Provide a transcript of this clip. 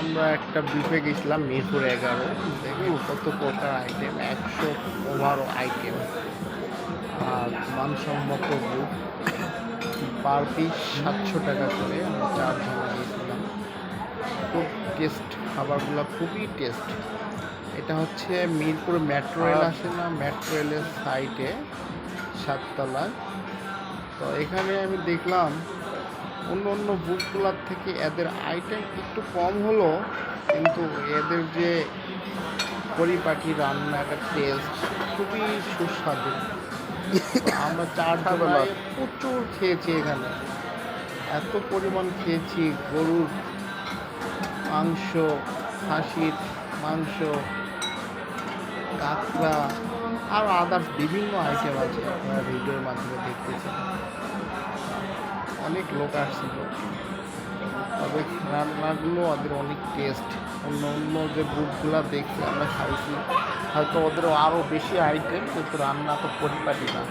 আমরা একটা বিফে গেছিলাম মিরপুর এগারো। দেখুন কত প্রকার আইটেম একশো ওভারও আইটেম আর মানসম্মত বুক পার পিস সাতশো টাকা করে। আমরা চারজন গিয়েছিলাম খুব টেস্ট খাবারগুলো খুবই টেস্ট এটা হচ্ছে মিরপুর মেট্রো রেল আছে না? মেট্রো রেলের সাইডে সাততলায়। তো এখানে আমি দেখলাম অন্য অন্য বুকগুলোর থেকে এদের আইটেম একটু কম হলো কিন্তু এদের যে পরিপাটি রান্না একটা টেস্ট খুবই সুস্বাদু। আমরা চার বেলা প্রচুর খেয়েছি এখানে। এত পরিমাণ খেয়েছি গরুর মাংস খাসির মাংস কাঁকড়া আর আদার্স বিভিন্ন আইটেম আছে আপনারা ভিডিওর মাধ্যমে দেখতেছেন। অনেক লোক আসছিল। তবে রান্নাগুলো ওদের অনেক টেস্ট অন্য অন্য যে বুকগুলো দেখছি আমরা খাইছি, হয়তো ওদের আরও বেশি আইটেম কিন্তু রান্না তো পরিপাটি না।